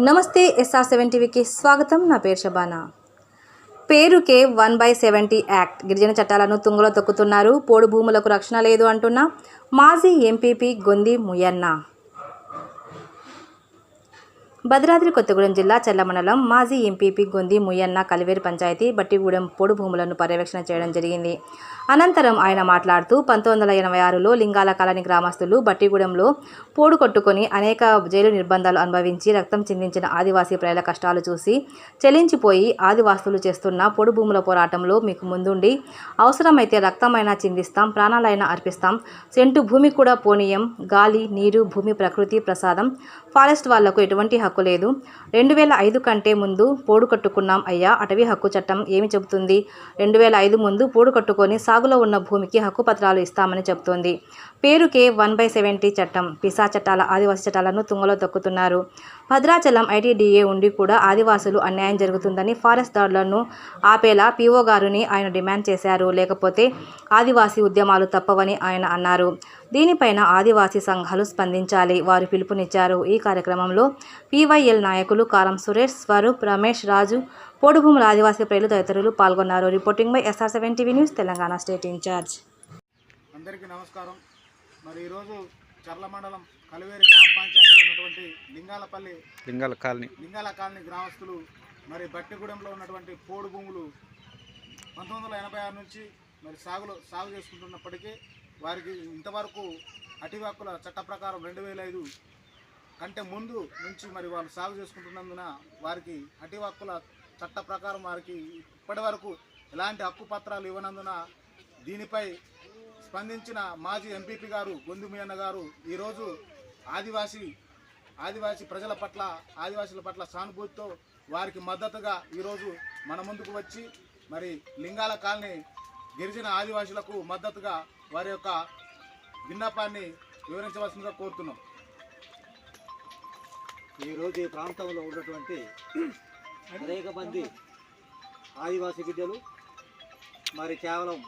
నమస్తే SR seven టీవీకి స్వాగతం. నా పేరు షబానా పేరుకే వన్ బై సెవెంటీ యాక్ట్. గిరిజన చట్టాలను తుంగలో తొక్కుతున్నారు. పోడు భూములకు రక్షణ లేదు అంటున్న మాజీ ఎంపీపీ గొంది ముయన్న. భద్రాద్రి కొత్తగూడెం జిల్లా చెల్లమండలం మాజీ ఎంపీపీ గొంది ముయ్యన్న కలివేరు పంచాయతీ బట్టిగూడెం పొడు భూములను పర్యవేక్షణ చేయడం జరిగింది. అనంతరం ఆయన మాట్లాడుతూ పంతొమ్మిది వందల ఎనభై ఆరులో లింగాల కాలనీ గ్రామస్తులు బట్టిగూడెంలో పోడు కొట్టుకొని అనేక జైలు నిర్బంధాలు అనుభవించి రక్తం చిందించిన ఆదివాసీ ప్రజల కష్టాలు చూసి చెలించిపోయి ఆదివాసులు చేస్తున్న పొడు భూముల పోరాటంలో మీకు ముందుండి అవసరమైతే రక్తమైనా చిందిస్తాం ప్రాణాలైనా అర్పిస్తాం సెంటు భూమి కూడా పోనీయం గాలి నీరు భూమి ప్రకృతి ప్రసాదం ఫారెస్ట్ వాళ్ళకు ఎటువంటి హక్కు లేదు. రెండు వేల ఐదు కంటే ముందు పోడు కట్టుకున్నాం అయ్యా. అటవీ హక్కు చట్టం ఏమి చెబుతుంది? రెండు వేల ఐదు ముందు పోడు కట్టుకొని సాగులో ఉన్న భూమికి హక్కు పత్రాలు ఇస్తామని చెబుతోంది. పేరుకే వన్ బై సెవెంటీ చట్టం. పిసా చట్టాల ఆదివాసీ చట్టాలను తుంగలో తొక్కుతున్నారు. భద్రాచలం ఐటీడీఏ ఉండి కూడా ఆదివాసులు అన్యాయం జరుగుతుందని ఫారెస్ట్ దాడులను ఆపేలా పీఓ గారిని ఆయన డిమాండ్ చేశారు. లేకపోతే ఆదివాసీ ఉద్యమాలు తప్పవని ఆయన అన్నారు. దీనిపైన ఆదివాసీ సంఘాలు స్పందించాలి. వారు పిలుపునిచ్చారు. ఈ కార్యక్రమంలో పీవైఎల్ నాయకులు కారం సురేష్ స్వరూప్ రమేష్ రాజు పోడుభూముల ఆదివాసీ ప్రజలు తదితరులు పాల్గొన్నారు. Reporting by SR seven TV news Telangana state incharge. అందరికీ నమస్కారం. మరి ఈరోజు చర్ల మండలం కలివేరి గ్రామ పంచాయతీలో ఉన్నటువంటి లింగాలపల్లి లింగాల కాలనీ. లింగాల కాలనీ గ్రామస్తులు మరి బట్టిగూడెంలో ఉన్నటువంటి పోడు భూములు పంతొమ్మిది వందల ఎనభై ఆరు నుంచి మరి సాగులో సాగు చేసుకుంటున్నప్పటికీ వారికి ఇంతవరకు అటవీ హక్కుల చట్ట ప్రకారం రెండు వేల ఐదు కంటే ముందు నుంచి మరి వాళ్ళు సాగు చేసుకుంటున్నందున వారికి అటవీ హక్కుల చట్ట ప్రకారం వారికి ఇప్పటి వరకు ఎలాంటి హక్కు పత్రాలు ఇవ్వనందున దీనిపై స్పందించిన మాజీ ఎంపీపీ గారు గొందుమియన్న గారు ఈరోజు ఆదివాసీ ఆదివాసీ ప్రజల పట్ల ఆదివాసీల పట్ల సానుభూతితో వారికి మద్దతుగా ఈరోజు మన ముందుకు వచ్చి మరి లింగాల కాలనీ గిరిజన ఆదివాసులకు మద్దతుగా వారి యొక్క విన్నపాన్ని వివరించవలసిందిగా కోరుతున్నాం. ఈరోజు ఈ ప్రాంతంలో ఉన్నటువంటి అనేక మంది ఆదివాసీ బిడ్డలు మరి కేవలం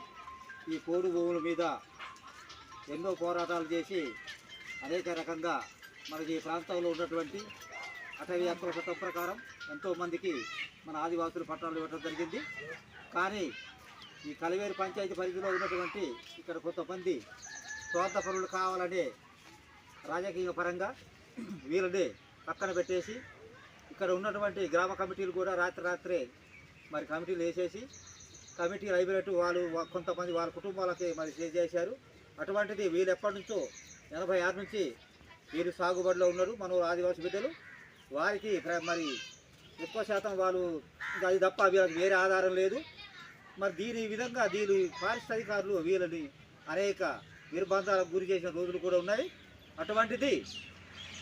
ఈ పోడు భూముల మీద ఎన్నో పోరాటాలు చేసి అనేక రకంగా మనకి ఈ ప్రాంతంలో ఉన్నటువంటి అటవీ హక్కుల చట్టం ప్రకారం ఎంతోమందికి మన ఆదివాసులు పట్టాలు ఇవ్వడం జరిగింది. కానీ ఈ కలివేరు పంచాయతీ పరిధిలో ఉన్నటువంటి ఇక్కడ కొంతమంది స్వార్థ పనులు కావాలనే రాజకీయ పరంగా వీళ్ళనే పక్కన పెట్టేసి ఇక్కడ ఉన్నటువంటి గ్రామ కమిటీలు కూడా రాత్రి రాత్రే మరి కమిటీలు వేసేసి కమిటీ లైబ్రరీ వాళ్ళు కొంతమంది వాళ్ళ కుటుంబాలకి మరి చేశారు. అటువంటిది వీళ్ళు ఎప్పటి నుంచో ఎనభై ఆరు నుంచి వీరు సాగుబడిలో ఉన్నారు మన ఆదివాసీ బిడ్డలు. వారికి మరి ఎక్కువ శాతం వాళ్ళు అది తప్ప వీళ్ళకి వేరే ఆధారం లేదు. మరి దీని విధంగా దీని ఫారెస్ట్ వీళ్ళని అనేక నిర్బంధాలకు గురి చేసిన రోజులు కూడా ఉన్నాయి. అటువంటిది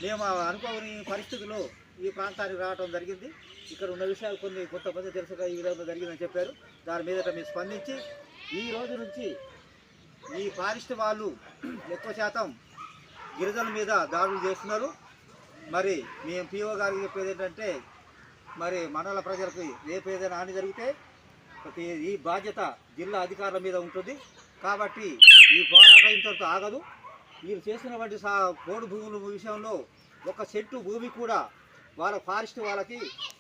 మేము అనుకోని పరిస్థితుల్లో ఈ ప్రాంతానికి రావడం జరిగింది. ఇక్కడ ఉన్న విషయాలు కొన్ని కొంతమంది తెలుసుగా ఈ విధంగా జరిగిందని చెప్పారు. దాని మీద మేము స్పందించి ఈ రోజు నుంచి ఈ ఫారెస్ట్ వాళ్ళు ఎక్కువ శాతం గిరిజనుల మీద దాడులు చేస్తున్నారు. మరి మేము పిఓ గారికి చెప్పేది ఏంటంటే మరి మండల ప్రజలకు రేపు ఏదైనా హాని జరిగితే ప్రతి ఈ బాధ్యత జిల్లా అధికారుల మీద ఉంటుంది. కాబట్టి ఈ పోరాటం ఇంతవరకు ఆగదు. మీరు చేసినటువంటి సా పోడు భూముల విషయంలో ఒక చెట్టు భూమి కూడా వాళ్ళ ఫారెస్ట్ వాళ్ళకి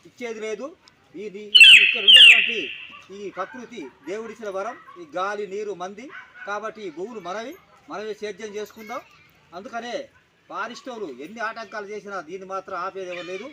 ఇచ్చేది లేదు. ఇది ఇక్కడ ఉన్నటువంటి ఈ ప్రకృతి దేవుడిచ్చిన వరం ఈ గాలి నీరు మంది కాబట్టి ఈ భూములు మనవి మనమే సేద్యం చేసుకుందాం. అందుకనే ఫారెస్ట్ ఎన్ని ఆటంకాలు చేసినా దీన్ని మాత్రం ఆపేది ఎవరు లేదు.